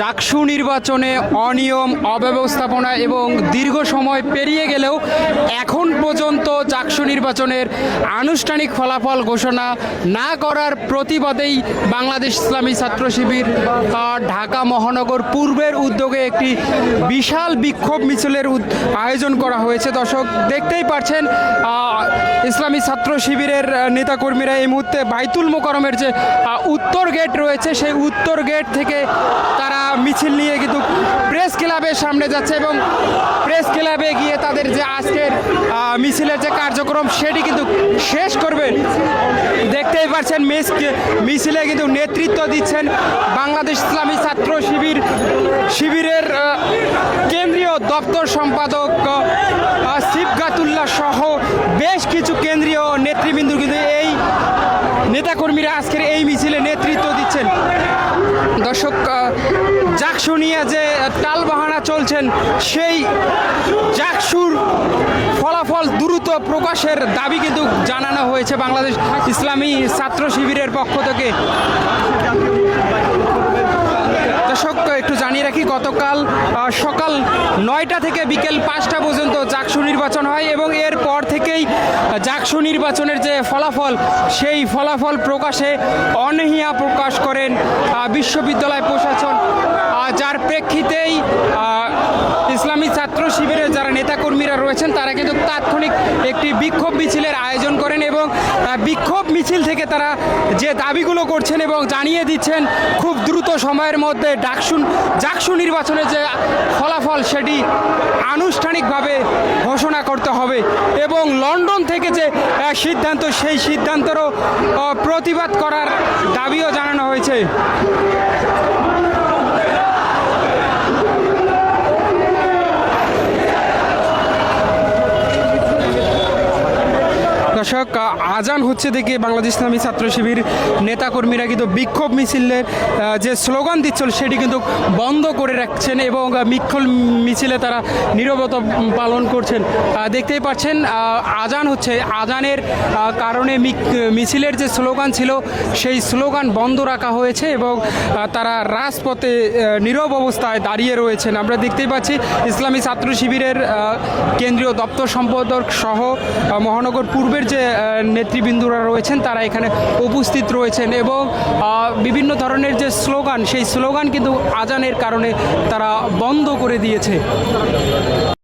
জাকসু নির্বাচনে অনিয়ম, অব্যবস্থাপনা এবং দীর্ঘ সময় পেরিয়ে গেলেও এখন পর্যন্ত জাকসু নির্বাচনের আনুষ্ঠানিক ফলাফল ঘোষণা না করার প্রতিবাদেই বাংলাদেশ ইসলামী ছাত্র শিবির ঢাকা মহানগর পূর্বের উদ্যোগে একটি বিশাল বিক্ষোভ মিছিলের আয়োজন করা হয়েছে। দর্শক, দেখতেই পাচ্ছেন ইসলামী ছাত্র শিবিরের নেতাকর্মীরা এই মুহূর্তে বাইতুল মোকরমের যে উত্তর গেট রয়েছে, সেই উত্তর গেট থেকে তারা মিছিল নিয়ে কিন্তু প্রেস ক্লাবের সামনে যাচ্ছে এবং প্রেস ক্লাবে গিয়ে তাদের যে আজকের মিছিলের যে কার্যক্রম, সেটি কিন্তু শেষ করবে। দেখতেই পাচ্ছেন মিস, মিছিলে কিন্তু নেতৃত্ব দিচ্ছেন বাংলাদেশ ইসলামী ছাত্র শিবির, শিবিরের কেন্দ্রীয় দপ্তর সম্পাদক সিফগাতুল্লাহ সহ বেশ কিছু কেন্দ্রীয় নেতৃবৃন্দ কিন্তু এই নেতাকর্মীরা আজকের এই মিছিলে নেতৃত্ব দর্শক যাক জাকসু নিয়ে যে টালবাহানা চলছেন, সেই জাকসুর ফলাফল দ্রুত প্রকাশের দাবি কিন্তু জানানো হয়েছে বাংলাদেশ ইসলামী ছাত্র শিবিরের পক্ষ থেকে। রাখি গতকাল সকাল নয়টা থেকে বিকেল পাঁচটা পর্যন্ত জাকসু নির্বাচন হয় এবং এর পর থেকেই জাকসু নির্বাচনের যে ফলাফল, সেই ফলাফল প্রকাশে অনহিয়া প্রকাশ করেন বিশ্ববিদ্যালয় প্রশাসন। যার প্রেক্ষিতেই ইসলামী ছাত্র শিবিরের যারা নেতাকর্মীরা রয়েছেন তারা কিন্তু তাৎক্ষণিক একটি বিক্ষোভ মিছিলের আয়োজন করেন এবং বিক্ষোভ মিছিল থেকে তারা যে দাবিগুলো করছেন এবং জানিয়ে দিচ্ছেন, খুব দ্রুত সময়ের মধ্যে ডাকসুন জাকসু নির্বাচনের যে ফলাফল সেটি আনুষ্ঠানিকভাবে ঘোষণা করতে হবে এবং লন্ডন থেকে যে সিদ্ধান্ত, সেই সিদ্ধান্তেরও প্রতিবাদ করার দাবিও জানানো হয়েছে। দর্শক আজান হচ্ছে দেখে বাংলাদেশ ইসলামী ছাত্র শিবির নেতাকর্মীরা কিন্তু বিক্ষোভ মিছিলের যে স্লোগান দিচ্ছিল সেটি কিন্তু বন্ধ করে রাখছেন এবং বিক্ষোভ মিছিলে তারা নীরবতা পালন করছেন। দেখতেই পাচ্ছেন আজান হচ্ছে। আজানের কারণে মিছিলের যে স্লোগান ছিল, সেই স্লোগান বন্ধ রাখা হয়েছে এবং তারা রাজপথে নীরব অবস্থায় দাঁড়িয়ে রয়েছেন। আমরা দেখতেই পাচ্ছি, ইসলামী ছাত্র শিবিরের কেন্দ্রীয় দপ্তর সম্পাদক সহ মহানগর পূর্বের যে নেতৃবৃন্দরা রয়েছেন, তারা এখানে উপস্থিত রয়েছেন এবং বিভিন্ন ধরনের যে স্লোগান, সেই স্লোগান কিন্তু আজানের কারণে তারা বন্ধ করে দিয়েছে।